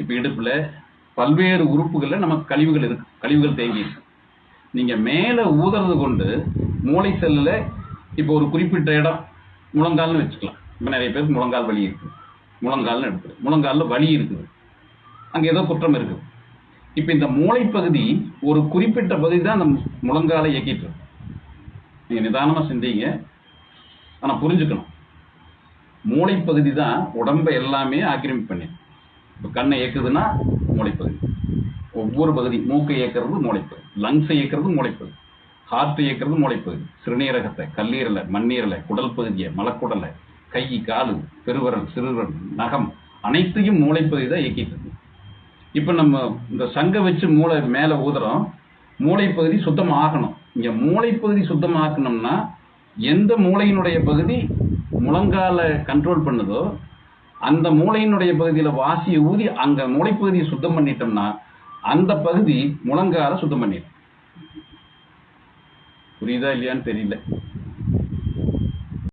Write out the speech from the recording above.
இப்போ இடுப்புல பல்வேறு உறுப்புகள்ல நமக்கு கழிவுகள் இருக்கு கழிவுகள் தேங்கி இருக்கு. நீங்க மேலே ஊதுறது கொண்டு மூளை செல்லுல இப்போ ஒரு குறிப்பிட்ட இடம் முழங்கால்னு வச்சுக்கலாம். இப்போ நிறைய பேருக்கு முழங்கால் வலி இருக்கு. முழங்கால்னு எடுக்குது முழங்காலில் வலி இருக்குது. அங்க ஏதோ குற்றம் இருக்குது இப்போ இந்த மூளை பகுதி ஒரு குறிப்பிட்ட பகுதி தான் அந்த முழங்காலை இயக்கிட்டு இருக்கு. நீங்க நிதானமா சிந்திங்க. ஆனா புரிஞ்சுக்கணும். மூளை பகுதி தான் உடம்பை எல்லாமே ஆக்கிரமிப்பு பண்ணி இப்போ கண்ணை இயக்குதுன்னா மூளைப்பகுதி. ஒவ்வொரு பகுதி மூக்கை இயக்கிறது மூளைப்பகுதி. லங்ஸை இயக்கிறது மூளைப்பகுதி. ஹார்ட் இயக்கிறது மூளைப்பகுதி. சிறுநீரகத்தை கல்லீரலை மண்ணீரலை குடல் பகுதியை மலக்குடலை கை காலு பெருவரல் சிறுவரல் நகம் அனைத்தையும் மூளைப்பகுதி தான் இயக்கிட்டு இருக்கு. இப்போ நம்ம இந்த சங்கை வச்சு மூளை மேலே ஊதுறோம். மூளைப்பகுதி சுத்தம் ஆகணும் இங்கே மூளைப்பகுதி சுத்தம் ஆக்கணும்னா எந்த மூளையினுடைய பகுதி முழங்கால கண்ட்ரோல் பண்ணுதோ அந்த மூளையினுடைய பகுதியில வாசியை ஊதி அங்க மூளைப்பகுதியை சுத்தம் பண்ணிட்டோம்னா அந்த பகுதி முழங்கால சுத்தம் பண்ணிடும். புரியுதா இல்லையான்னு தெரியல.